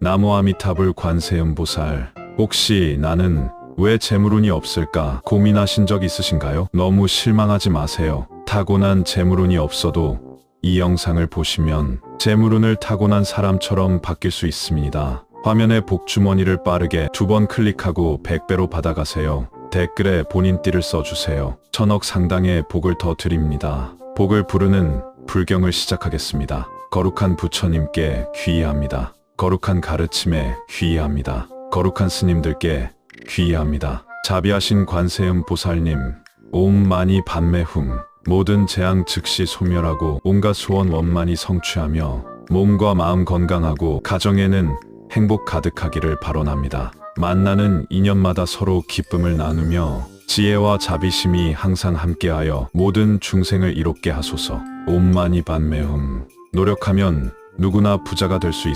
나무아미타불 관세음보살, 혹시 나는 왜 재물운이 없을까 고민하신 적 있으신가요? 너무 실망하지 마세요. 타고난 재물운이 없어도 이 영상을 보시면 재물운을 타고난 사람처럼 바뀔 수 있습니다. 화면에 복주머니를 빠르게 두 번 클릭하고 100배로 받아가세요. 댓글에 본인 띠를 써주세요. 천억 상당의 복을 더 드립니다. 복을 부르는 불경을 시작하겠습니다. 거룩한 부처님께 귀의합니다. 거룩한 가르침에 귀의합니다. 거룩한 스님들께 귀의합니다. 자비하신 관세음 보살님, 옴 마니 반매훔, 모든 재앙 즉시 소멸하고 온갖 소원 원만히 성취하며 몸과 마음 건강하고 가정에는 행복 가득하기를 발언합니다. 만나는 인연마다 서로 기쁨을 나누며 지혜와 자비심이 항상 함께하여 모든 중생을 이롭게 하소서. 옴마니 반매흠. 노력하면 누구나 부자가 될 수 있습니다.